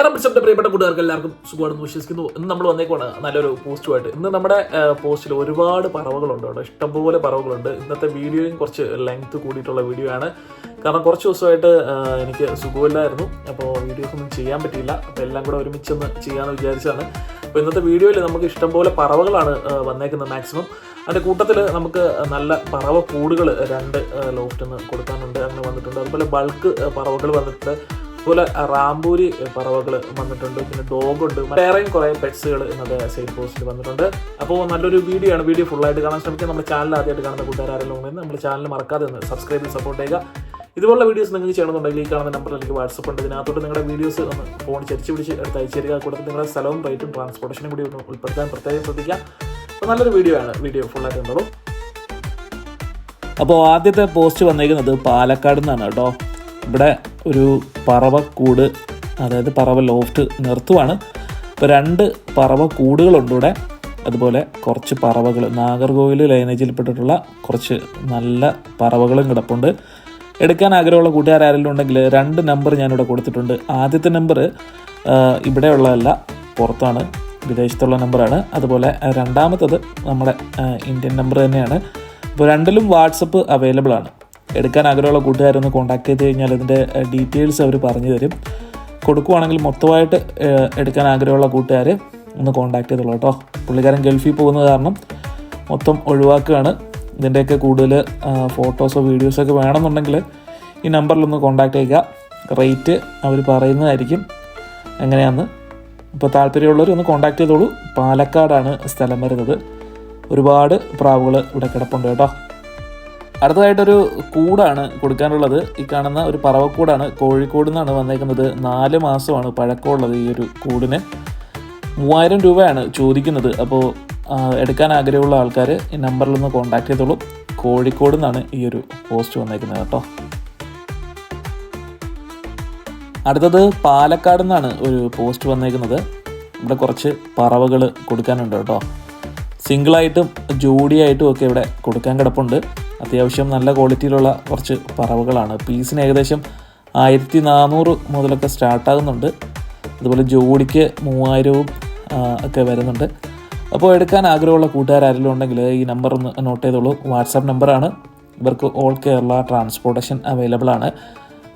മലയാളം പ്രശ്നത്തെ പ്രിയപ്പെട്ട കൂട്ടുകാർക്ക് എല്ലാവർക്കും സുഖമാണെന്ന് വിശ്വസിക്കുന്നു. ഇന്ന് നമ്മൾ വന്നേക്കുവാണ്. നല്ലൊരു പോസ്റ്റുമായിട്ട് ഇന്ന് നമ്മുടെ പോസ്റ്റിൽ ഒരുപാട് പറവകളുണ്ട് കേട്ടോ. ഇഷ്ടംപോലെ പറവകളുണ്ട്. ഇന്നത്തെ വീഡിയോയും കുറച്ച് ലെങ്ത് കൂടിയിട്ടുള്ള വീഡിയോ ആണ്. കാരണം കുറച്ച് ദിവസമായിട്ട് എനിക്ക് സുഖമില്ലായിരുന്നു. അപ്പോൾ വീഡിയോസ് ഒന്നും ചെയ്യാൻ പറ്റിയില്ല. അപ്പോൾ എല്ലാം കൂടെ ഒരുമിച്ചൊന്ന് ചെയ്യാമെന്ന് വിചാരിച്ചതാണ്. അപ്പോൾ ഇന്നത്തെ വീഡിയോയിൽ നമുക്ക് ഇഷ്ടംപോലെ പറവകളാണ് വന്നേക്കുന്നത് മാക്സിമം അതിന്റെ കൂട്ടത്തിൽ നമുക്ക് നല്ല പറവ കൂടുകൾ രണ്ട് ലോഫ്റ്റിൽ നിന്ന് കൊടുക്കാനുണ്ട്. അങ്ങനെ വന്നിട്ടുണ്ട്. അതുപോലെ ബൾക്ക് പറവകൾ വന്നിട്ട് അതുപോലെ റാംബൂരി പറവകൾ വന്നിട്ടുണ്ട്. പിന്നെ ഡോഗുണ്ട്. വേറെയും കുറേ പെറ്റ്സുകൾ ഇന്നത്തെ സൈഡ് പോസ്റ്റിൽ വന്നിട്ടുണ്ട്. അപ്പോൾ നല്ലൊരു വീഡിയോ ആണ്. വീഡിയോ ഫുള്ളായിട്ട് കാണാൻ ശ്രമിക്കുക. നമ്മുടെ ചാനൽ ആദ്യമായിട്ട് കാണുന്ന കൂട്ടുകാരെല്ലാം ഉണ്ടെന്ന് നമ്മുടെ ചാനൽ മറക്കാതെ ഒന്ന് സബ്സ്ക്രൈബ് സപ്പോർട്ട് ചെയ്യുക. ഇതുപോലുള്ള വീഡിയോസ് നിങ്ങൾക്ക് ചെയ്യണമെന്നുണ്ടെങ്കിൽ ഈ കാണുന്ന നമ്പറിലേക്ക് വാട്സപ്പ് ഉണ്ട്. ഇതിനകത്തോട്ട് നിങ്ങളുടെ വീഡിയോസ് ഒന്ന് ഫോൺ ചരിച്ച് പിടിച്ച് എടുത്ത് അയച്ചു തരിക. കൂടാതെ നിങ്ങളുടെ സ്ഥലവും റേറ്റും ട്രാൻസ്പോർട്ടേഷനും കൂടി ഒന്ന് ഉൾപ്പെടുത്താൻ പ്രത്യേകം ശ്രദ്ധിക്കുക. അപ്പോൾ നല്ലൊരു വീഡിയോ ആണ്. വീഡിയോ ഫുള്ളായിട്ട് ഉണ്ടോ അപ്പോൾ ആദ്യത്തെ പോസ്റ്റ് വന്നേക്കുന്നത് പാലക്കാട് നിന്നാണ് കേട്ടോ. ഇവിടെ ഒരു പറവക്കൂട് അതായത് പറവ ലോഫ്റ്റ് നിർത്തുവാണ്. ഇപ്പോൾ രണ്ട് പറവ കൂടുകളുണ്ട് ഇവിടെ അതുപോലെ കുറച്ച് പറവകൾ നാഗർകോവിൽ ലൈനേജിൽപ്പെട്ടിട്ടുള്ള കുറച്ച് നല്ല പറവകളും കിടപ്പുണ്ട്. എടുക്കാൻ ആഗ്രഹമുള്ള കൂട്ടുകാർ ആരെങ്കിലും ഉണ്ടെങ്കിൽ രണ്ട് നമ്പർ ഞാനിവിടെ കൊടുത്തിട്ടുണ്ട്. ആദ്യത്തെ നമ്പർ ഇവിടെയുള്ളതല്ല പുറത്താണ് വിദേശത്തുള്ള നമ്പറാണ് അതുപോലെ രണ്ടാമത്തത് നമ്മുടെ ഇന്ത്യൻ നമ്പർ തന്നെയാണ്. ഇപ്പോൾ രണ്ടിലും വാട്സപ്പ് അവൈലബിൾ ആണ്. എടുക്കാൻ ആഗ്രഹമുള്ള കൂട്ടുകാരൊന്ന് കോൺടാക്ട് ചെയ്ത് കഴിഞ്ഞാൽ അതിന്റെ ഡീറ്റെയിൽസ് അവർ പറഞ്ഞു തരും. കൊടുക്കുവാണെങ്കിൽ മൊത്തമായിട്ട് എടുക്കാൻ ആഗ്രഹമുള്ള കൂട്ടുകാർ ഒന്ന് കോൺടാക്ട് ചെയ്തോളൂ കേട്ടോ. പുള്ളിക്കാരൻ ഗൾഫിൽ പോകുന്നത് കാരണം മൊത്തം ഒഴിവാക്കുകയാണ്. ഇതിന്റെയൊക്കെ കൂടുതൽ ഫോട്ടോസോ വീഡിയോസോ ഒക്കെ വേണമെന്നുണ്ടെങ്കിൽ ഈ നമ്പറിലൊന്ന് കോൺടാക്ട് ചെയ്യുക. റേറ്റ് അവർ പറയുന്നതായിരിക്കും. എങ്ങനെയാണെന്ന് ഇപ്പോൾ താല്പര്യമുള്ളവർ ഒന്ന് കോൺടാക്ട് ചെയ്തോളൂ. പാലക്കാടാണ് സ്ഥലം വരുന്നത്. ഒരുപാട് പ്രാവുകൾ ഇവിടെ കിടപ്പുണ്ട് കേട്ടോ. അടുത്തതായിട്ടൊരു കൂടാണ് കൊടുക്കാനുള്ളത്. ഈ കാണുന്ന ഒരു പറവക്കൂടാണ്. കോഴിക്കോട് നിന്നാണ് വന്നേക്കുന്നത്. നാല് മാസമാണ് പഴക്കമുള്ളത് ഈ ഒരു കൂടിന്. മൂവായിരം രൂപയാണ് ചോദിക്കുന്നത്. അപ്പോൾ എടുക്കാൻ ആഗ്രഹമുള്ള ആൾക്കാർ ഈ നമ്പറിൽ ഒന്ന് കോൺടാക്ട് ചെയ്തോളൂ. കോഴിക്കോട് നിന്നാണ് ഈ ഒരു പോസ്റ്റ് വന്നേക്കുന്നത് കേട്ടോ. അടുത്തത് പാലക്കാട് നിന്നാണ് ഒരു പോസ്റ്റ് വന്നേക്കുന്നത്. ഇവിടെ കുറച്ച് പറവകൾ കൊടുക്കാനുണ്ട് കേട്ടോ. സിംഗിളായിട്ടും ജോഡിയായിട്ടും ഒക്കെ ഇവിടെ കൊടുക്കാൻ കിടപ്പുണ്ട്. അത്യാവശ്യം നല്ല ക്വാളിറ്റിയിലുള്ള കുറച്ച് പറവകളാണ്. പീസിന് ഏകദേശം ആയിരത്തി നാനൂറ് മുതലൊക്കെ സ്റ്റാർട്ടാകുന്നുണ്ട്. അതുപോലെ ജോഡിക്ക് മൂവായിരവും ഒക്കെ വരുന്നുണ്ട്. അപ്പോൾ എടുക്കാൻ ആഗ്രഹമുള്ള കൂട്ടുകാരും ഉണ്ടെങ്കിൽ ഈ നമ്പർ ഒന്ന് നോട്ട് ചെയ്തോളൂ. വാട്സാപ്പ് നമ്പറാണ് ഇവർക്ക് ഓൾ കേരള ട്രാൻസ്പോർട്ടേഷൻ അവൈലബിൾ ആണ്.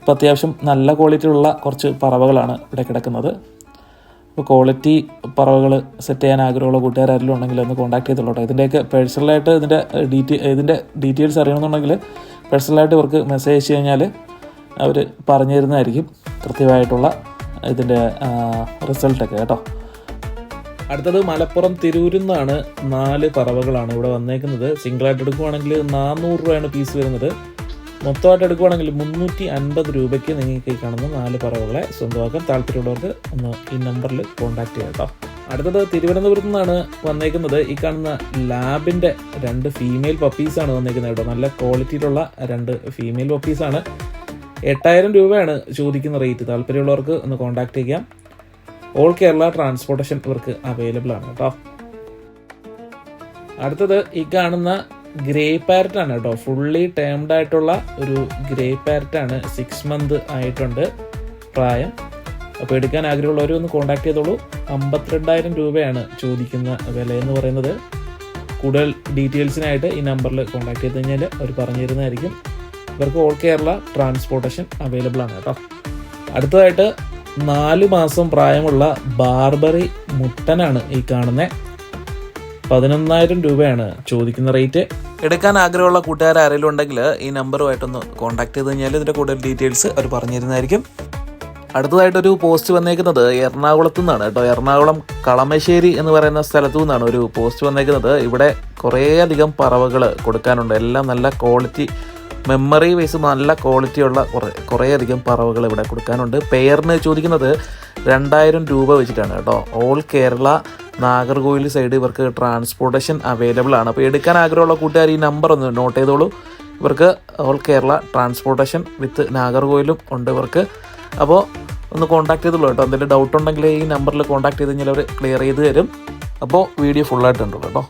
അപ്പോൾ അത്യാവശ്യം നല്ല ക്വാളിറ്റിയുള്ള കുറച്ച് പറവകളാണ് ഇവിടെ കിടക്കുന്നത്. അപ്പോൾ ക്വാളിറ്റി പറവകൾ സെറ്റ് ചെയ്യാൻ ആഗ്രഹമുള്ള കൂട്ടുകാരും ഉണ്ടെങ്കിൽ ഒന്ന് കോൺടാക്ട് ചെയ്തോളൂ കേട്ടോ. ഇതിന്റെയൊക്കെ പേഴ്സണലായിട്ട് ഇതിന്റെ ഡീറ്റെയിൽ ഇതിന്റെ ഡീറ്റെയിൽസ് അറിയണമെന്നുണ്ടെങ്കിൽ പേഴ്സണലായിട്ട് ഇവർക്ക് മെസ്സേജ് അയച്ചു കഴിഞ്ഞാൽ അവർ പറഞ്ഞു തരുന്നതായിരിക്കും കൃത്യമായിട്ടുള്ള ഇതിന്റെ റിസൾട്ടൊക്കെ കേട്ടോ. അടുത്തത് മലപ്പുറം തിരൂരിൽ നിന്നാണ് നാല് പറവകളാണ് ഇവിടെ വന്നേക്കുന്നത്. സിംഗിളായിട്ട് എടുക്കുവാണെങ്കിൽ നാനൂറ് രൂപയാണ് പീസ് വരുന്നത്. മൊത്തമായിട്ട് എടുക്കുവാണെങ്കിൽ മുന്നൂറ്റി അൻപത് രൂപയ്ക്ക് നിങ്ങൾക്ക് ഈ കാണുന്ന നാല് പറവകളെ സ്വന്തമാക്കാൻ താല്പര്യമുള്ളവർക്ക് ഒന്ന് ഈ നമ്പറിൽ കോൺടാക്ട് ചെയ്യാം കേട്ടോ. അടുത്തത് തിരുവനന്തപുരത്ത് നിന്നാണ് വന്നേക്കുന്നത്. ഈ കാണുന്ന ലാബിന്റെ രണ്ട് ഫീമെയിൽ പപ്പീസാണ് വന്നേക്കുന്നത് കേട്ടോ. നല്ല ക്വാളിറ്റിയിലുള്ള രണ്ട് ഫീമെയിൽ പപ്പീസാണ് എട്ടായിരം രൂപയാണ് ചോദിക്കുന്ന റേറ്റ് താല്പര്യമുള്ളവർക്ക് ഒന്ന് കോൺടാക്ട് ചെയ്യാം. ഓൾ കേരള ട്രാൻസ്പോർട്ടേഷൻ ഇവർക്ക് അവൈലബിൾ ആണ് കേട്ടോ. അടുത്തത് ഈ കാണുന്ന ഗ്രേ പാരറ്റ് ആണ് കേട്ടോ. ഫുള്ളി ടേംഡ് ആയിട്ടുള്ള ഒരു ഗ്രേ പാരറ്റ് ആണ്. സിക്സ് മന്ത് ആയിട്ടുണ്ട് പ്രായം. അപ്പോൾ എടുക്കാൻ ആഗ്രഹമുള്ളവർ ഒന്ന് കോൺടാക്ട് ചെയ്തോളൂ. അമ്പത്തിരണ്ടായിരം രൂപയാണ് ചോദിക്കുന്ന വില എന്ന് പറയുന്നത്. കൂടുതൽ ഡീറ്റെയിൽസിനായിട്ട് ഈ നമ്പറിൽ കോൺടാക്ട് ചെയ്ത് കഴിഞ്ഞാൽ അവർ പറഞ്ഞു തരുന്നതായിരിക്കും ഇവർക്ക് ഓൾ കേരള ട്രാൻസ്പോർട്ടേഷൻ അവൈലബിൾ ആണ് കേട്ടോ. അടുത്തതായിട്ട് നാല് മാസം പ്രായമുള്ള ബാർബറി മുട്ടനാണ് ഈ കാണുന്നത് പതിനൊന്നായിരം രൂപയാണ് ചോദിക്കുന്ന റേറ്റ് എടുക്കാൻ ആഗ്രഹമുള്ള കൂട്ടുകാർ ആരെങ്കിലും ഉണ്ടെങ്കിൽ ഈ നമ്പറുമായിട്ടൊന്ന് കോൺടാക്ട് ചെയ്ത് കഴിഞ്ഞാൽ ഇതിന്റെ കൂടുതൽ ഡീറ്റെയിൽസ് അവർ പറഞ്ഞു തരുന്നതായിരിക്കും അടുത്തതായിട്ടൊരു പോസ്റ്റ് വന്നേക്കുന്നത് എറണാകുളത്തു നിന്നാണ് കേട്ടോ. എറണാകുളം കളമശ്ശേരി എന്ന് പറയുന്ന സ്ഥലത്തു നിന്നാണ് ഒരു പോസ്റ്റ് വന്നേക്കുന്നത്. ഇവിടെ കുറേയധികം പറവകൾ കൊടുക്കാനുണ്ട്. എല്ലാം നല്ല ക്വാളിറ്റി മെമ്മറി വൈസ് നല്ല ക്വാളിറ്റിയുള്ള കുറേ കുറേയധികം പറവകൾ ഇവിടെ കൊടുക്കാനുണ്ട്. പെയറിന് ചോദിക്കുന്നത് രണ്ടായിരം രൂപ വെച്ചിട്ടാണ് കേട്ടോ. ഓൾ കേരള നാഗർകോവിൽ സൈഡ് ഇവർക്ക് ട്രാൻസ്പോർട്ടേഷൻ അവൈലബിൾ ആണ്. അപ്പോൾ എടുക്കാൻ ആഗ്രഹമുള്ള കൂട്ടുകാർ ഈ നമ്പർ ഒന്ന് നോട്ട് ചെയ്തോളൂ. ഇവർക്ക് ഓൾ കേരള ട്രാൻസ്പോർട്ടേഷൻ വിത്ത് നാഗർകോവിലും ഉണ്ട് ഇവർക്ക്. അപ്പോൾ ഒന്ന് കോൺടാക്ട് ചെയ്തോളൂ കേട്ടോ. എന്തെങ്കിലും ഡൗട്ട് ഉണ്ടെങ്കിൽ ഈ നമ്പറിൽ കോൺടാക്ട് ചെയ്ത് കഴിഞ്ഞാൽ അവർ ക്ലിയർ ചെയ്ത് തരും. അപ്പോൾ വീഡിയോ ഫുള്ളായിട്ടുണ്ടല്ലോ കേട്ടോ.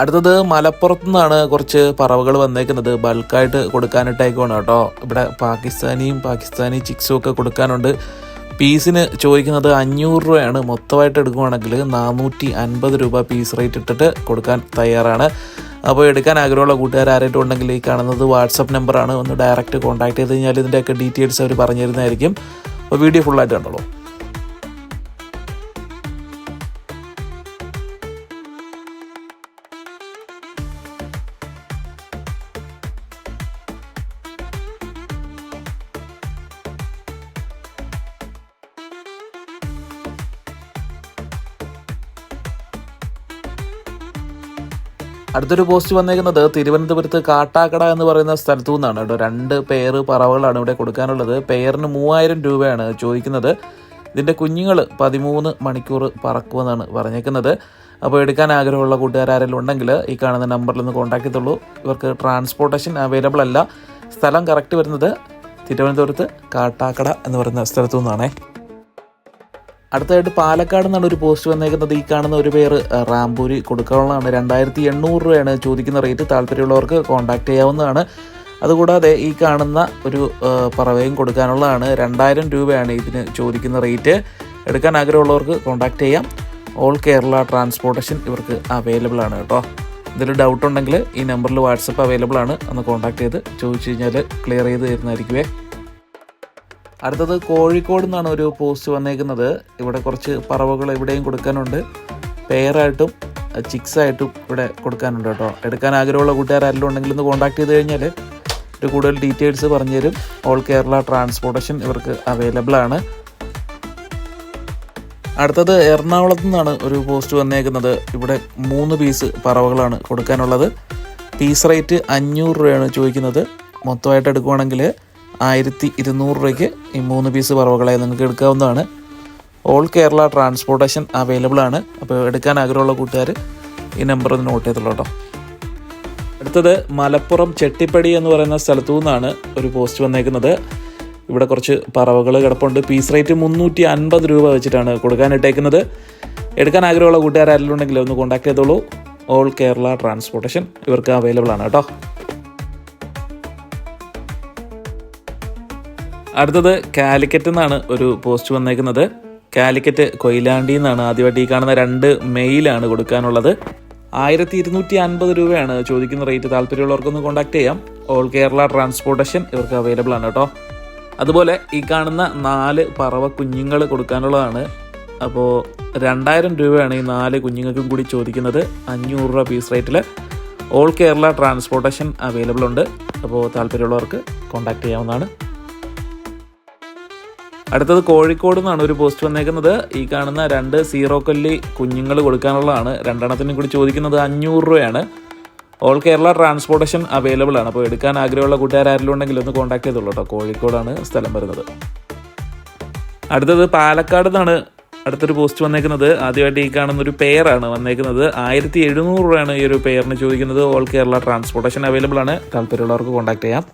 അടുത്തത് മലപ്പുറത്തു നിന്നാണ് കുറച്ച് പറവകൾ വന്നേക്കുന്നത്. ബൾക്കായിട്ട് കൊടുക്കാനിട്ടേക്കുവാണ് കേട്ടോ. ഇവിടെ പാകിസ്ഥാനിയും പാകിസ്ഥാനി ചിക്സും ഒക്കെ കൊടുക്കാനുണ്ട്. പീസിന് ചോദിക്കുന്നത് അഞ്ഞൂറ് രൂപയാണ്. മൊത്തമായിട്ട് എടുക്കുവാണെങ്കിൽ നാനൂറ്റി അൻപത് രൂപ പീസ് റേറ്റ് ഇട്ടിട്ട് കൊടുക്കാൻ തയ്യാറാണ്. അപ്പോൾ എടുക്കാൻ ആഗ്രഹമുള്ള കൂട്ടുകാർ ആരായിട്ടും ഉണ്ടെങ്കിൽ ഈ കാണുന്നത് വാട്സപ്പ് നമ്പറാണ്. ഒന്ന് ഡയറക്റ്റ് കോൺടാക്ട് ചെയ്ത് കഴിഞ്ഞാൽ ഇതിന്റെയൊക്കെ ഡീറ്റെയിൽസ് അവർ പറഞ്ഞു തരുന്നതായിരിക്കും അപ്പോൾ വീഡിയോ ഫുള്ളായിട്ട് കണ്ടോളൂ. അടുത്തൊരു പോസ്റ്റ് വന്നേക്കുന്നത് തിരുവനന്തപുരത്ത് കാട്ടാക്കട എന്ന് പറയുന്ന സ്ഥലത്തു നിന്നാണ് കേട്ടോ. രണ്ട് പേര് പറവകളാണ് ഇവിടെ കൊടുക്കാനുള്ളത്. പെയറിന് മൂവായിരം രൂപയാണ് ചോദിക്കുന്നത്. ഇതിന്റെ കുഞ്ഞുങ്ങൾ പതിമൂന്ന് മണിക്കൂർ പറക്കുമെന്നാണ് പറഞ്ഞേക്കുന്നത്. അപ്പോൾ എടുക്കാൻ ആഗ്രഹമുള്ള കൂട്ടുകാരും ഉണ്ടെങ്കിൽ ഈ കാണുന്ന നമ്പറിൽ ഒന്ന് കോൺടാക്ട് ചെയ്തുള്ളൂ ഇവർക്ക് ട്രാൻസ്പോർട്ടേഷൻ അവൈലബിൾ അല്ല. സ്ഥലം കറക്റ്റ് വരുന്നത് തിരുവനന്തപുരത്ത് കാട്ടാക്കട എന്ന് പറയുന്ന സ്ഥലത്തു നിന്നാണേ. അടുത്തതായിട്ട് പാലക്കാട് നിന്നാണ് ഒരു പോസ്റ്റ് വന്നേക്കുന്നത്. ഈ കാണുന്ന ഒരു പേര് റാംപൂരി കൊടുക്കാനുള്ളതാണ്. രണ്ടായിരത്തി എണ്ണൂറ് രൂപയാണ് ചോദിക്കുന്ന റേറ്റ്. താല്പര്യമുള്ളവർക്ക് കോൺടാക്ട് ചെയ്യാവുന്നതാണ്. അതുകൂടാതെ ഈ കാണുന്ന ഒരു പറവയും കൊടുക്കാനുള്ളതാണ്. രണ്ടായിരം രൂപയാണ് ഇതിന് ചോദിക്കുന്ന റേറ്റ്. എടുക്കാൻ ആഗ്രഹമുള്ളവർക്ക് കോൺടാക്ട് ചെയ്യാം. ഓൾ കേരള ട്രാൻസ്പോർട്ടേഷൻ ഇവർക്ക് അവൈലബിൾ ആണ് കേട്ടോ. എന്തെങ്കിലും ഡൗട്ട് ഉണ്ടെങ്കിൽ ഈ നമ്പറിൽ വാട്സപ്പ് അവൈലബിൾ ആണ്. ഒന്ന് കോൺടാക്ട് ചെയ്ത് ചോദിച്ചു കഴിഞ്ഞാൽ ക്ലിയർ ചെയ്ത് തരുന്നതായിരിക്കുമേ അടുത്തത് കോഴിക്കോട് നിന്നാണ് ഒരു പോസ്റ്റ് വന്നേക്കുന്നത്. ഇവിടെ കുറച്ച് പറവകൾ ഇവിടെയും കൊടുക്കാനുണ്ട്. പെയറായിട്ടും ചിക്സ് ആയിട്ടും ഇവിടെ കൊടുക്കാനുണ്ട് കേട്ടോ. എടുക്കാൻ ആഗ്രഹമുള്ള കൂട്ടുകാരെല്ലാം ഉണ്ടെങ്കിൽ ഒന്ന് കോൺടാക്ട് ചെയ്ത് കഴിഞ്ഞാൽ ഒരു കൂടുതൽ ഡീറ്റെയിൽസ് പറഞ്ഞു തരും ഓൾ കേരള ട്രാൻസ്പോർട്ടേഷൻ ഇവർക്ക് അവൈലബിൾ ആണ്. അടുത്തത് എറണാകുളത്ത് നിന്നാണ് ഒരു പോസ്റ്റ് വന്നേക്കുന്നത്. ഇവിടെ മൂന്ന് പീസ് പറവകളാണ് കൊടുക്കാനുള്ളത്. പീസ് റേറ്റ് അഞ്ഞൂറ് രൂപയാണ് ചോദിക്കുന്നത്. മൊത്തമായിട്ട് എടുക്കുവാണെങ്കിൽ ആയിരത്തി ഇരുന്നൂറ് രൂപയ്ക്ക് ഈ മൂന്ന് പീസ് പറവകളെ നിങ്ങൾക്ക് എടുക്കാവുന്നതാണ്. ഓൾ കേരള ട്രാൻസ്പോർട്ടേഷൻ അവൈലബിൾ ആണ്. അപ്പോൾ എടുക്കാൻ ആഗ്രഹമുള്ള കൂട്ടുകാർ ഈ നമ്പർ ഒന്ന് നോട്ട് ചെയ്തുള്ളൂ കേട്ടോ. അടുത്തത് മലപ്പുറം ചെട്ടിപ്പടി എന്ന് പറയുന്ന സ്ഥലത്തു നിന്നാണ് ഒരു പോസ്റ്റ് വന്നേക്കുന്നത്. ഇവിടെ കുറച്ച് പറവകൾ കിടപ്പുണ്ട്. പീസ് റേറ്റ് മുന്നൂറ്റി അൻപത് രൂപ വെച്ചിട്ടാണ് കൊടുക്കാനിട്ടേക്കുന്നത് എടുക്കാൻ ആഗ്രഹമുള്ള കൂട്ടുകാരെല്ലാം ഉണ്ടെങ്കിൽ ഒന്ന് കോൺടാക്ട് ചെയ്തോളൂ. ഓൾ കേരള ട്രാൻസ്പോർട്ടേഷൻ ഇവർക്ക് അവൈലബിൾ ആണ് കേട്ടോ. അടുത്തത് കാലിക്കറ്റ് നിന്നാണ് ഒരു പോസ്റ്റ് വന്നേക്കുന്നത്. കാലിക്കറ്റ് കൊയിലാണ്ടി നിന്നാണ് ആദ്യമായിട്ട് ഈ കാണുന്ന രണ്ട് മെയിലാണ് കൊടുക്കാനുള്ളത്. ആയിരത്തി ഇരുന്നൂറ്റി അൻപത് രൂപയാണ് ചോദിക്കുന്ന റേറ്റ്. താല്പര്യമുള്ളവർക്കൊന്ന് കോൺടാക്ട് ചെയ്യാം. ഓൾ കേരള ട്രാൻസ്പോർട്ടേഷൻ ഇവർക്ക് അവൈലബിൾ ആണ് കേട്ടോ. അതുപോലെ ഈ കാണുന്ന നാല് പറവ കുഞ്ഞുങ്ങൾ കൊടുക്കാനുള്ളതാണ്. അപ്പോൾ രണ്ടായിരം രൂപയാണ് ഈ നാല് കുഞ്ഞുങ്ങൾക്കും കൂടി ചോദിക്കുന്നത്. അഞ്ഞൂറ് രൂപ പീസ് റേറ്റിൽ ഓൾ കേരള ട്രാൻസ്പോർട്ടേഷൻ അവൈലബിൾ ഉണ്ട്. അപ്പോൾ താല്പര്യമുള്ളവർക്ക് കോൺടാക്ട് ചെയ്യാവുന്നതാണ്. അടുത്തത് കോഴിക്കോട് നിന്നാണ് ഒരു പോസ്റ്റ് വന്നേക്കുന്നത്. ഈ കാണുന്ന രണ്ട് സീറോ കൊല്ലി കുഞ്ഞുങ്ങൾ കൊടുക്കാനുള്ളതാണ്. രണ്ടെണ്ണത്തിനും കൂടി ചോദിക്കുന്നത് അഞ്ഞൂറ് രൂപയാണ്. ഓൾ കേരള ട്രാൻസ്പോർട്ടേഷൻ അവൈലബിൾ ആണ്. അപ്പോൾ എടുക്കാൻ ആഗ്രഹമുള്ള കൂട്ടുകാരെങ്കിലും ഉണ്ടെങ്കിൽ ഒന്ന് കോൺടാക്ട് ചെയ്തോളൂ കേട്ടോ. കോഴിക്കോടാണ് സ്ഥലം വരുന്നത്. അടുത്തത് പാലക്കാട് നിന്നാണ് അടുത്തൊരു പോസ്റ്റ് വന്നേക്കുന്നത്. ആദ്യമായിട്ട് ഈ കാണുന്ന ഒരു പെയറാണ് വന്നേക്കുന്നത്. ആയിരത്തി എഴുന്നൂറ് രൂപയാണ് ഈ ഒരു പെയറിന് ചോദിക്കുന്നത്. ഓൾ കേരള ട്രാൻസ്പോർട്ടേഷൻ അവൈലബിൾ ആണ്. താല്പര്യമുള്ളവർക്ക് കോൺടാക്ട് ചെയ്യാം.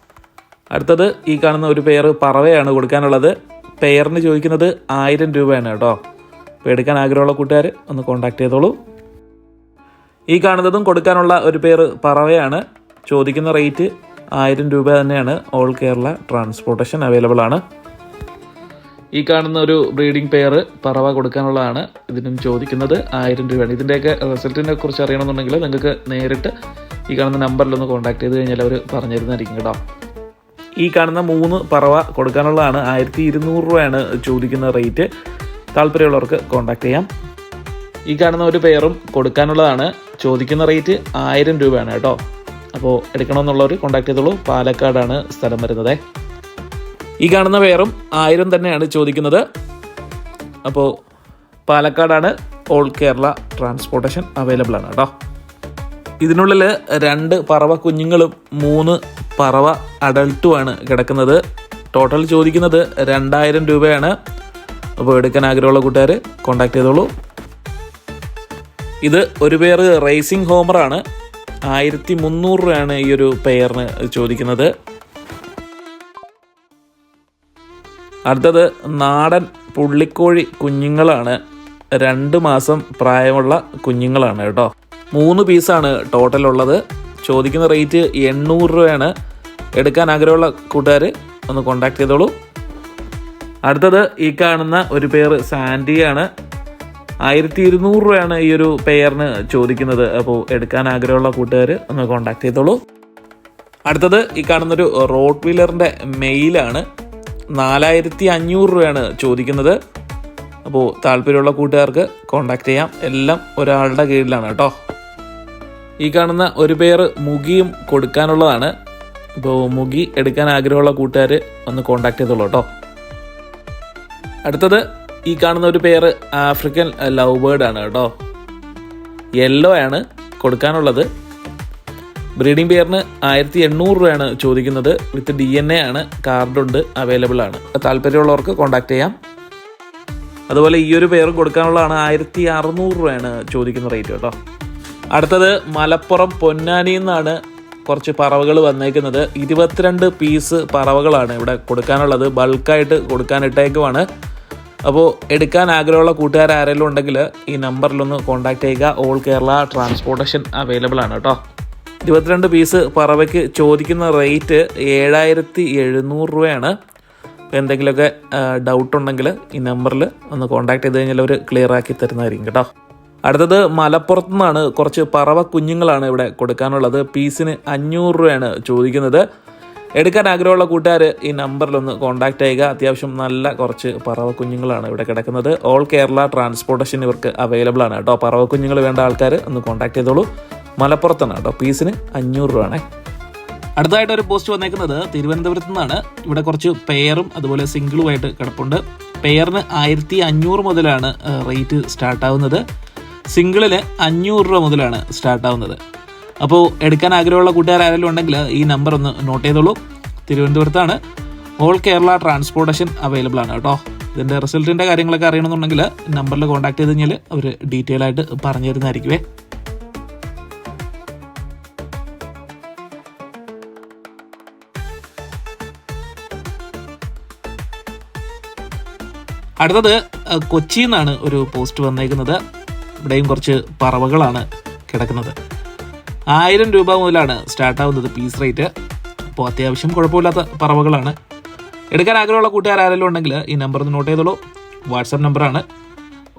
അടുത്തത് ഈ കാണുന്ന ഒരു പെയർ പറവയാണ് കൊടുക്കാനുള്ളത്. പെയറിന് ചോദിക്കുന്നത് ആയിരം രൂപയാണ് കേട്ടോ. അപ്പോൾ എടുക്കാൻ ആഗ്രഹമുള്ള കൂട്ടുകാർ ഒന്ന് കോൺടാക്ട് ചെയ്തോളൂ. ഈ കാണുന്നതും കൊടുക്കാനുള്ള ഒരു പേര് പറവയാണ്. ചോദിക്കുന്ന റേറ്റ് ആയിരം രൂപ തന്നെയാണ്. ഓൾ കേരള ട്രാൻസ്പോർട്ടേഷൻ അവൈലബിൾ ആണ്. ഈ കാണുന്ന ഒരു ബ്രീഡിംഗ് പെയർ പറവ കൊടുക്കാനുള്ളതാണ് ഇതിനും ചോദിക്കുന്നത് ആയിരം രൂപയാണ്. ഇതിന്റെയൊക്കെ റിസൾട്ടിനെ കുറിച്ച് അറിയണമെന്നുണ്ടെങ്കിൽ നിങ്ങൾക്ക് നേരിട്ട് ഈ കാണുന്ന നമ്പറിലൊന്ന് കോൺടാക്ട് ചെയ്ത് കഴിഞ്ഞാൽ അവർ പറഞ്ഞു തരുന്നതായിരിക്കും കേട്ടോ. ഈ കാണുന്ന മൂന്ന് പറവ കൊടുക്കാനുള്ളതാണ് ആയിരത്തി ഇരുന്നൂറ് രൂപയാണ് ചോദിക്കുന്ന റേറ്റ്. താല്പര്യമുള്ളവർക്ക് കോൺടാക്ട് ചെയ്യാം. ഈ കാണുന്ന ഒരു പേറും കൊടുക്കാനുള്ളതാണ് ചോദിക്കുന്ന റേറ്റ് ആയിരം രൂപയാണ് കേട്ടോ. അപ്പോൾ എടുക്കണമെന്നുള്ളവർ കോൺടാക്ട് ചെയ്തോളൂ. പാലക്കാടാണ് സ്ഥലം വരുന്നത്. ഈ കാണുന്ന പെയറും ആയിരം തന്നെയാണ് ചോദിക്കുന്നത്. അപ്പോൾ പാലക്കാടാണ് ഓൾ കേരള ട്രാൻസ്പോർട്ടേഷൻ അവൈലബിൾ ആണ് കേട്ടോ. ഇതിനുള്ളിൽ രണ്ട് പറവ കുഞ്ഞുങ്ങളും മൂന്ന് പറവ അഡൾട്ടുമാണ് കിടക്കുന്നത്. ടോട്ടൽ ചോദിക്കുന്നത് രണ്ടായിരം രൂപയാണ്. അപ്പോൾ എടുക്കാൻ ആഗ്രഹമുള്ള കൂട്ടുകാർ കോൺടാക്ട് ചെയ്തോളൂ. ഇത് ഒരു പേര് റേസിംഗ് ഹോമറാണ് ആയിരത്തി മുന്നൂറ് രൂപയാണ് ഈ ഒരു പെയറിന് ചോദിക്കുന്നത്. അടുത്തത് നാടൻ പുള്ളിക്കോഴി കുഞ്ഞുങ്ങളാണ്. രണ്ട് മാസം പ്രായമുള്ള കുഞ്ഞുങ്ങളാണ് കേട്ടോ. മൂന്ന് പീസാണ് ടോട്ടൽ ഉള്ളത് ചോദിക്കുന്ന റേറ്റ് എണ്ണൂറ് രൂപയാണ്. എടുക്കാൻ ആഗ്രഹമുള്ള കൂട്ടുകാർ ഒന്ന് കോണ്ടാക്ട് ചെയ്തോളൂ. അടുത്തത് ഈ കാണുന്ന ഒരു പേര് സാൻഡിയാണ്. ആയിരത്തി ഇരുന്നൂറ് രൂപയാണ് ഈ ഒരു പെയറിന് ചോദിക്കുന്നത്. അപ്പോൾ എടുക്കാൻ ആഗ്രഹമുള്ള കൂട്ടുകാർ ഒന്ന് കോണ്ടാക്ട് ചെയ്തോളൂ. അടുത്തത് ഈ കാണുന്നൊരു റോഡ് വീലറിന്റെ മെയിലാണ്. നാലായിരത്തി അഞ്ഞൂറ് രൂപയാണ് ചോദിക്കുന്നത്. അപ്പോൾ താല്പര്യമുള്ള കൂട്ടുകാർക്ക് കോണ്ടാക്ട് ചെയ്യാം. എല്ലാം ഒരാളുടെ കീഴിലാണ് കേട്ടോ. ഈ കാണുന്ന ഒരു പേർ മുഗിയും കൊടുക്കാനുള്ളതാണ്. ഇപ്പോൾ മുഗി എടുക്കാൻ ആഗ്രഹമുള്ള കൂട്ടുകാർ ഒന്ന് കോണ്ടാക്ട് ചെയ്തോളൂ കേട്ടോ. അടുത്തത് ഈ കാണുന്ന ഒരു പേര് ആഫ്രിക്കൻ ലവ് ബേർഡ് ആണ് കേട്ടോ. യെല്ലോ ആണ് കൊടുക്കാനുള്ളത്. ബ്രീഡിംഗ് പെയറിന് ആയിരത്തി എണ്ണൂറ് രൂപയാണ് ചോദിക്കുന്നത്. വിത്ത് ഡി എൻ എ ആണ് കാർഡുണ്ട് അവൈലബിൾ ആണ്. താല്പര്യമുള്ളവർക്ക് കോൺടാക്ട് ചെയ്യാം. അതുപോലെ ഈ ഒരു പെയറും കൊടുക്കാനുള്ളതാണ് ആയിരത്തി അറുന്നൂറ് രൂപയാണ് ചോദിക്കുന്ന റേറ്റ് കേട്ടോ. അടുത്തത് മലപ്പുറം പൊന്നാനിയിൽ എന്നാണ് കുറച്ച് പറവകൾ വന്നേക്കുന്നത്. ഇരുപത്തിരണ്ട് പീസ് പറവകളാണ് ഇവിടെ കൊടുക്കാനുള്ളത്. ബൾക്കായിട്ട് കൊടുക്കാനിട്ടേക്കുമാണ് അപ്പോൾ എടുക്കാൻ ആഗ്രഹമുള്ള കൂട്ടുകാർ ആരെങ്കിലും ഉണ്ടെങ്കിൽ ഈ നമ്പറിലൊന്ന് കോൺടാക്ട് ചെയ്യുക. ഓൾ കേരള ട്രാൻസ്പോർട്ടേഷൻ അവൈലബിൾ ആണ് കേട്ടോ. ഇരുപത്തിരണ്ട് പീസ് പറവയ്ക്ക് ചോദിക്കുന്ന റേറ്റ് ഏഴായിരത്തി എഴുന്നൂറ് രൂപയാണ് എന്തെങ്കിലുമൊക്കെ ഡൗട്ട് ഉണ്ടെങ്കിൽ ഈ നമ്പറിൽ ഒന്ന് കോൺടാക്ട് ചെയ്ത് കഴിഞ്ഞാൽ അവർ ക്ലിയർ ആക്കി തരുന്നതായിരിക്കും കേട്ടോ. അടുത്തത് മലപ്പുറത്തു നിന്നാണ് കുറച്ച് പറവ കുഞ്ഞുങ്ങളാണ് ഇവിടെ കൊടുക്കാനുള്ളത്. പീസിന് അഞ്ഞൂറ് രൂപയാണ് ചോദിക്കുന്നത്. എടുക്കാൻ ആഗ്രഹമുള്ള കൂട്ടുകാർ ഈ നമ്പറിലൊന്ന് കോൺടാക്ട് ചെയ്യുക. അത്യാവശ്യം നല്ല കുറച്ച് പറവ കുഞ്ഞുങ്ങളാണ് ഇവിടെ കിടക്കുന്നത്. ഓൾ കേരള ട്രാൻസ്പോർട്ടേഷൻ ഇവർക്ക് അവൈലബിൾ ആണ് കേട്ടോ. പറവ കുഞ്ഞുങ്ങൾ വേണ്ട ആൾക്കാർ ഒന്ന് കോൺടാക്ട് ചെയ്തോളൂ. മലപ്പുറത്താണ് കേട്ടോ. പീസിന് അഞ്ഞൂറ് രൂപയാണേ. അടുത്തതായിട്ട് ഒരു പോസ്റ്റ് വന്നേക്കുന്നത് തിരുവനന്തപുരത്ത് നിന്നാണ്. ഇവിടെ കുറച്ച് പെയറും അതുപോലെ സിംഗിളുമായിട്ട് കിടപ്പുണ്ട്. പെയറിന് ആയിരത്തി അഞ്ഞൂറ് മുതലാണ് റേറ്റ് സ്റ്റാർട്ട് ആവുന്നത്. സിംഗിളിന് അഞ്ഞൂറ് രൂപ മുതലാണ് സ്റ്റാർട്ടാവുന്നത് അപ്പോൾ എടുക്കാൻ ആഗ്രഹമുള്ള കൂട്ടുകാർ ആരെങ്കിലും ഉണ്ടെങ്കിൽ ഈ നമ്പർ ഒന്ന് നോട്ട് ചെയ്തോളൂ. തിരുവനന്തപുരത്താണ്. ഓൾ കേരള ട്രാൻസ്പോർട്ടേഷൻ അവൈലബിൾ ആണ് കേട്ടോ. ഇതിന്റെ റിസൾട്ടിന്റെ കാര്യങ്ങളൊക്കെ അറിയണമെന്നുണ്ടെങ്കിൽ നമ്പറിൽ കോൺടാക്ട് ചെയ്ത് കഴിഞ്ഞാൽ അവർ ഡീറ്റെയിൽ ആയിട്ട് പറഞ്ഞു തരുന്നതായിരിക്കുമേ അടുത്തത് കൊച്ചിയിൽ നിന്നാണ് ഒരു പോസ്റ്റ് വന്നേക്കുന്നത്. ഇവിടെയും കുറച്ച് പറവകളാണ് കിടക്കുന്നത്. ആയിരം രൂപ മുതലാണ് സ്റ്റാർട്ടാവുന്നത് പീസ് റേറ്റ് അപ്പോൾ അത്യാവശ്യം കുഴപ്പമില്ലാത്ത പറവകളാണ്. എടുക്കാൻ ആഗ്രഹമുള്ള കൂട്ടുകാർ ആരെങ്കിലും ഉണ്ടെങ്കിൽ ഈ നമ്പർ ഒന്ന് നോട്ട് ചെയ്തോളൂ. വാട്സപ്പ് നമ്പറാണ്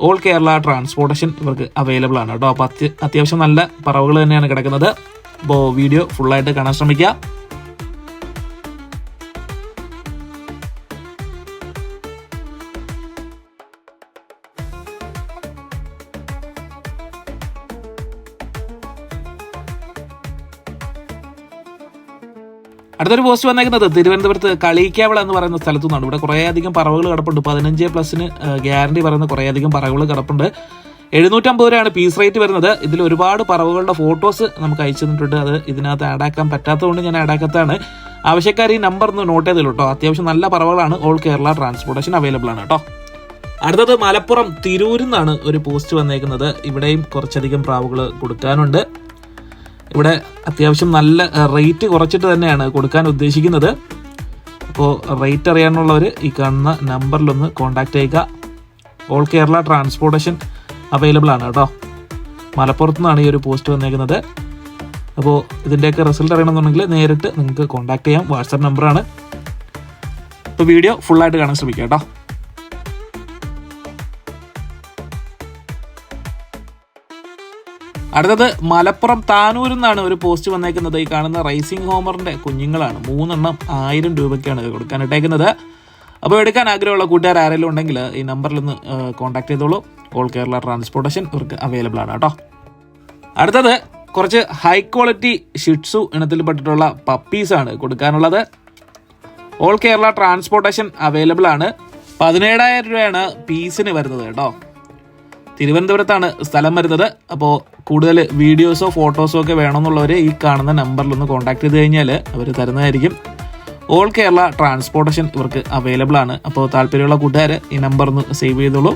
ഓൾ കേരള ട്രാൻസ്പോർട്ടേഷൻ ഇവർക്ക് അവൈലബിൾ ആണ് കേട്ടോ. അപ്പോൾ അത്യ അത്യാവശ്യം നല്ല പറവുകൾ തന്നെയാണ് കിടക്കുന്നത്. അപ്പോൾ വീഡിയോ ഫുള്ളായിട്ട് കാണാൻ ശ്രമിക്കുക. അടുത്തൊരു പോസ്റ്റ് വന്നേക്കുന്നത്. തിരുവനന്തപുരത്ത് കളിക്കാവിള എന്ന് പറയുന്ന സ്ഥലത്തു നിന്നാണ് ഇവിടെ കുറേയധികം പറവുകൾ കിടപ്പുണ്ട്. പതിനഞ്ച് പ്ലസിന് ഗ്യാരണ്ടി പറയുന്ന കുറേയധികം പറവുകൾ കിടപ്പുണ്ട്. എഴുന്നൂറ്റമ്പത് രൂപയാണ് പീസ് റേറ്റ് വരുന്നത്. ഇതിൽ ഒരുപാട് പറവുകളുടെ ഫോട്ടോസ് നമുക്ക് അയച്ചു തന്നിട്ടുണ്ട്. അത് ഇതിനകത്ത് ആക്കാൻ പറ്റാത്തതുകൊണ്ട് ഞാൻ ആഡ് ആക്കാത്തതാണ്. ആവശ്യക്കാർ ഈ നമ്പർ ഒന്ന് നോട്ട് ചെയ്തല്ലോ കേട്ടോ അത്യാവശ്യം നല്ല പറവുകളാണ്. ഓൾ കേരള ട്രാൻസ്പോർട്ടേഷൻ അവൈലബിൾ ആണ് കേട്ടോ. അടുത്തത് മലപ്പുറം തിരൂരിൽ നിന്നാണ് ഒരു പോസ്റ്റ് വന്നേക്കുന്നത്. ഇവിടെയും കുറച്ചധികം പ്രാവുകൾ കൊടുക്കാനുണ്ട്. ഇവിടെ അത്യാവശ്യം നല്ല റേറ്റ് കുറച്ചിട്ട് തന്നെയാണ് കൊടുക്കാൻ ഉദ്ദേശിക്കുന്നത്. അപ്പോൾ റേറ്റ് അറിയാനുള്ളവർ ഈ കാണുന്ന നമ്പറിലൊന്ന് കോൺടാക്ട് ചെയ്യുക. ഓൾ കേരള ട്രാൻസ്പോർട്ടേഷൻ അവൈലബിൾ ആണ് കേട്ടോ. മലപ്പുറത്തു നിന്നാണ് ഈ ഒരു പോസ്റ്റ് വന്നേക്കുന്നത്. അപ്പോൾ ഇതിന്റെയൊക്കെ റിസൾട്ട് അറിയണമെന്നുണ്ടെങ്കിൽ നേരിട്ട് നിങ്ങൾക്ക് കോൺടാക്ട് ചെയ്യാം. വാട്സാപ്പ് നമ്പറാണ് അപ്പോൾ വീഡിയോ ഫുള്ളായിട്ട് കാണാൻ ശ്രമിക്കുക കേട്ടോ. അടുത്തത് മലപ്പുറം താനൂരിൽ നിന്നാണ് ഒരു പോസ്റ്റ് വന്നേക്കുന്നത്. ഈ കാണുന്ന റൈസിംഗ് ഹോമറിന്റെ കുഞ്ഞുങ്ങളാണ്. മൂന്നെണ്ണം ആയിരം രൂപയ്ക്കാണ് ഇത് കൊടുക്കാനിട്ടേക്കുന്നത് അപ്പോൾ എടുക്കാൻ ആഗ്രഹമുള്ള കൂട്ടുകാർ ആരെങ്കിലും ഉണ്ടെങ്കിൽ ഈ നമ്പറിൽ ഒന്ന് കോൺടാക്ട് ചെയ്തോളൂ. ഓൾ കേരള ട്രാൻസ്പോർട്ടേഷൻ ഇവർക്ക് അവൈലബിൾ ആണ് കേട്ടോ. അടുത്തത് കുറച്ച് ഹൈ ക്വാളിറ്റി ഷിറ്റ്സു ഇനത്തിൽപ്പെട്ടിട്ടുള്ള പപ്പീസാണ് കൊടുക്കാനുള്ളത്. ഓൾ കേരള ട്രാൻസ്പോർട്ടേഷൻ അവൈലബിൾ ആണ്. പതിനേഴായിരം രൂപയാണ് പീസിന് വരുന്നത് കേട്ടോ. തിരുവനന്തപുരത്താണ് സ്ഥലം വരുന്നത്. അപ്പോൾ കൂടുതൽ വീഡിയോസോ ഫോട്ടോസോ ഒക്കെ വേണമെന്നുള്ളവർ ഈ കാണുന്ന നമ്പറിൽ ഒന്ന് കോൺടാക്ട് ചെയ്ത് കഴിഞ്ഞാൽ അവർ തരുന്നതായിരിക്കും. ഓൾ കേരള ട്രാൻസ്പോർട്ടേഷൻ ഇവർക്ക് അവൈലബിൾ ആണ്. അപ്പോൾ താല്പര്യമുള്ള കൂട്ടുകാർ ഈ നമ്പർ ഒന്ന് സേവ് ചെയ്തോളൂ.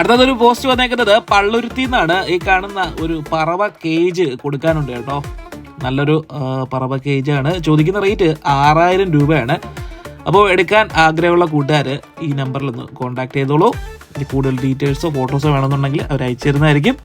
അടുത്തതൊരു പോസ്റ്റ് വന്നേക്കുന്നത് പള്ളുരുത്തി നിന്നാണ് ഈ കാണുന്ന ഒരു പറവ കേജ് കൊടുക്കാനുണ്ട് കേട്ടോ. നല്ലൊരു പറവ കേജാണ് ചോദിക്കുന്ന റേറ്റ് ആറായിരം രൂപയാണ്. അപ്പോൾ എടുക്കാൻ ആഗ്രഹമുള്ള കൂട്ടുകാർ ഈ നമ്പറിൽ ഒന്ന് കോൺടാക്ട് ചെയ്തോളൂ. കൂടുതൽ ഡീറ്റെയിൽസോ ഫോട്ടോസോ വേണമെന്നുണ്ടെങ്കിൽ അവർ അയച്ചു തരുന്നതായിരിക്കും.